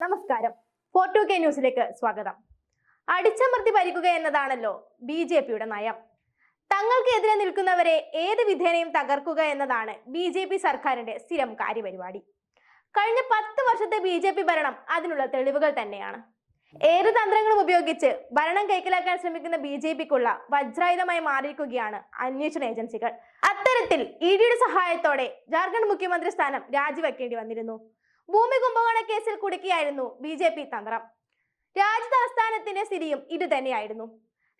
നമസ്കാരം. ഫോർട്ടു കെ ന്യൂസിലേക്ക് സ്വാഗതം. അടിച്ചമർത്തി ഭരിക്കുക എന്നതാണല്ലോ ബി ജെ പിയുടെ നയം. തങ്ങൾക്കെതിരെ നിൽക്കുന്നവരെ ഏത് വിധേനയും തകർക്കുക എന്നതാണ് ബി ജെ പി സർക്കാരിന്റെ സ്ഥിരം കാര്യപരിപാടി. കഴിഞ്ഞ പത്ത് വർഷത്തെ ബി ജെ പി ഭരണം അതിനുള്ള തെളിവുകൾ തന്നെയാണ്. ഏത് തന്ത്രങ്ങളും ഉപയോഗിച്ച് ഭരണം കൈക്കലാക്കാൻ ശ്രമിക്കുന്ന ബി ജെ പിക്കുള്ള വജ്രായുധമായി മാറിയിരിക്കുകയാണ് അന്വേഷണ ഏജൻസികൾ. അത്തരത്തിൽ ഇ ഡിയുടെ സഹായത്തോടെ ജാർഖണ്ഡ് മുഖ്യമന്ത്രി സ്ഥാനം രാജിവെക്കേണ്ടി വന്നിരുന്നു. ഭൂമി കുംഭകോണ കേസിൽ കുടുക്കിയായിരുന്നു ബി ജെ പി തന്ത്രം. രാജ്യ തലസ്ഥാനത്തിന്റെ സ്ഥിതിയും ഇത് തന്നെയായിരുന്നു.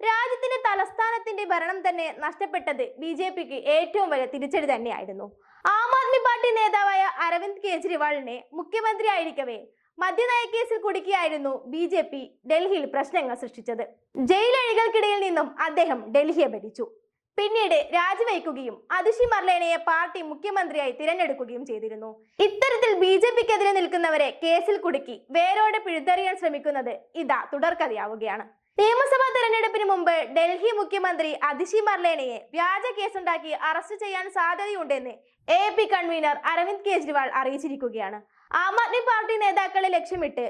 രാജ്യത്തിന്റെ തലസ്ഥാനത്തിന്റെ ഭരണം തന്നെ നഷ്ടപ്പെട്ടത് ബി ജെ പിക്ക് ഏറ്റവും വലിയ തിരിച്ചടി തന്നെയായിരുന്നു. ആം ആദ്മി പാർട്ടി നേതാവായ അരവിന്ദ് കെജ്രിവാളിനെ മുഖ്യമന്ത്രിയായിരിക്കവേ മദ്യനയ കേസിൽ കുടുക്കിയായിരുന്നു ബി ജെ പി ഡൽഹിയിൽ പ്രശ്നങ്ങൾ സൃഷ്ടിച്ചത്. ജയിലഴികൾക്കിടയിൽ നിന്നും അദ്ദേഹം ഡൽഹിയെ ഭരിച്ചു. പിന്നീട് രാജിവയ്ക്കുകയും അതിഷി മർലേനയെ പാർട്ടി മുഖ്യമന്ത്രിയായി തിരഞ്ഞെടുക്കുകയും ചെയ്തിരുന്നു. ഇത്തരത്തിൽ ബി ജെ പിക്കെതിരെ നിൽക്കുന്നവരെ കേസിൽ കുടുക്കി വേരോടെ പിഴുതെറിയാൻ ശ്രമിക്കുന്നത് ഇതാ തുടർക്കഥയാവുകയാണ്. നിയമസഭാ തെരഞ്ഞെടുപ്പിന് മുമ്പ് ഡൽഹി മുഖ്യമന്ത്രി അതിഷി മർലേനയെ വ്യാജ കേസുണ്ടാക്കി അറസ്റ്റ് ചെയ്യാൻ സാധ്യതയുണ്ടെന്ന് A P convener Arvind Kejriwal അറിയിച്ചിരിക്കുകയാണ്. Aam Aadmi party നേതാക്കളെ ലക്ഷ്യമിട്ട്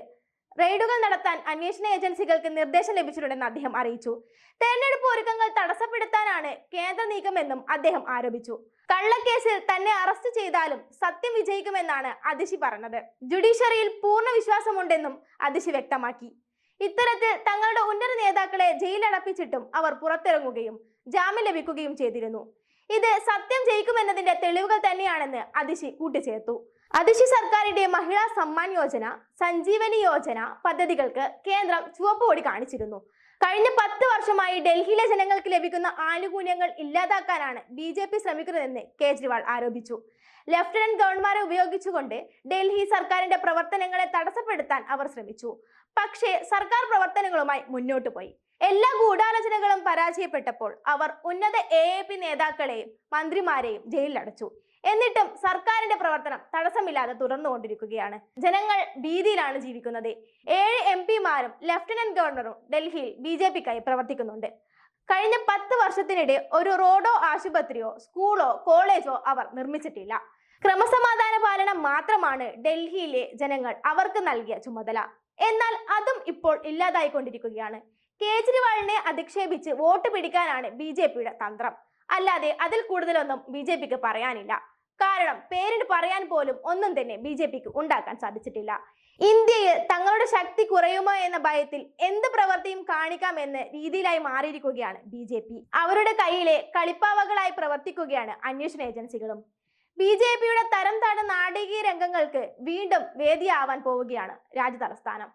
റെയ്ഡുകൾ നടത്താൻ അന്വേഷണ ഏജൻസികൾക്ക് നിർദ്ദേശം ലഭിച്ചിട്ടുണ്ടെന്ന് അദ്ദേഹം അറിയിച്ചു. തെരഞ്ഞെടുപ്പ് ഒരുക്കങ്ങൾ തടസ്സപ്പെടുത്താനാണ് കേന്ദ്ര നീക്കമെന്നും അദ്ദേഹം ആരോപിച്ചു. കള്ളക്കേസിൽ തന്നെ അറസ്റ്റ് ചെയ്താലും സത്യം വിജയിക്കുമെന്നാണ് അതിശി പറഞ്ഞത്. ജുഡീഷ്യറിയിൽ പൂർണ വിശ്വാസമുണ്ടെന്നും അതിശി വ്യക്തമാക്കി. ഇത്തരത്തിൽ തങ്ങളുടെ ഉന്നത നേതാക്കളെ ജയിലടപ്പിച്ചിട്ടും അവർ പുറത്തിറങ്ങുകയും ജാമ്യം ലഭിക്കുകയും ചെയ്തിരുന്നു. ഇത് സത്യം ജയിക്കുമെന്നതിന്റെ തെളിവുകൾ തന്നെയാണെന്ന് അതിശി കൂട്ടിച്ചേർത്തു. അതിഷി സർക്കാരിന്റെ മഹിളാ സമ്മാൻ യോജന സഞ്ജീവനി യോജന പദ്ധതികൾക്ക് കേന്ദ്രം ചുവപ്പ് കൊടി കാണിച്ചിരുന്നു. കഴിഞ്ഞ പത്ത് വർഷമായി ഡൽഹിയിലെ ജനങ്ങൾക്ക് ലഭിക്കുന്ന ആനുകൂല്യങ്ങൾ ഇല്ലാതാക്കാനാണ് ബി ജെ പി ശ്രമിക്കുന്നതെന്ന് കേജ്രിവാൾ ആരോപിച്ചു. ലഫ്റ്റനന്റ് ഗവർണർമാരെ ഉപയോഗിച്ചുകൊണ്ട് ഡൽഹി സർക്കാരിന്റെ പ്രവർത്തനങ്ങളെ തടസ്സപ്പെടുത്താൻ അവർ ശ്രമിച്ചു. പക്ഷേ സർക്കാർ പ്രവർത്തനങ്ങളുമായി മുന്നോട്ട് പോയി. എല്ലാ ഗൂഢാലോചനകളും പരാജയപ്പെട്ടപ്പോൾ അവർ ഉന്നത എ എ പി നേതാക്കളെയും മന്ത്രിമാരെയും ജയിലിലടച്ചു. എന്നിട്ടും സർക്കാരിന്റെ പ്രവർത്തനം തടസ്സമില്ലാതെ തുടർന്നുകൊണ്ടിരിക്കുകയാണ്. ജനങ്ങൾ ഭീതിയിലാണ് ജീവിക്കുന്നത്. ഏഴ് എം പിമാരും ലഫ്റ്റനന്റ് ഗവർണറും ഡൽഹിയിൽ ബി ജെ പിക്കായി പ്രവർത്തിക്കുന്നുണ്ട്. കഴിഞ്ഞ പത്ത് വർഷത്തിനിടെ ഒരു റോഡോ ആശുപത്രിയോ സ്കൂളോ കോളേജോ അവർ നിർമ്മിച്ചിട്ടില്ല. ക്രമസമാധാന പാലനം മാത്രമാണ് ഡൽഹിയിലെ ജനങ്ങൾ അവർക്ക് നൽകിയ ചുമതല. എന്നാൽ അതും ഇപ്പോൾ ഇല്ലാതായിക്കൊണ്ടിരിക്കുകയാണ്. കേജ്രിവാളിനെ അധിക്ഷേപിച്ച് വോട്ട് പിടിക്കാനാണ് ബി ജെ പിയുടെ തന്ത്രം. അല്ലാതെ അതിൽ കൂടുതലൊന്നും ബി ജെ പിക്ക് പറയാനില്ല. കാരണം പേരിന് പറയാൻ പോലും ഒന്നും തന്നെ ബി ജെ പിക്ക് ഉണ്ടാക്കാൻ സാധിച്ചിട്ടില്ല. ഇന്ത്യയിൽ തങ്ങളുടെ ശക്തി കുറയുമോ എന്ന ഭയത്തിൽ എന്ത് പ്രവൃത്തിയും കാണിക്കാമെന്ന് രീതിയിലായി മാറിയിരിക്കുകയാണ് ബി അവരുടെ കയ്യിലെ കളിപ്പാവകളായി പ്രവർത്തിക്കുകയാണ് അന്വേഷണ ഏജൻസികളും. ബി ജെ പിയുടെ തരം താഴ്ന്ന നാടകീയ രംഗങ്ങൾക്ക് വീണ്ടും വേദിയാവാൻ പോവുകയാണ് രാജ്യ തലസ്ഥാനം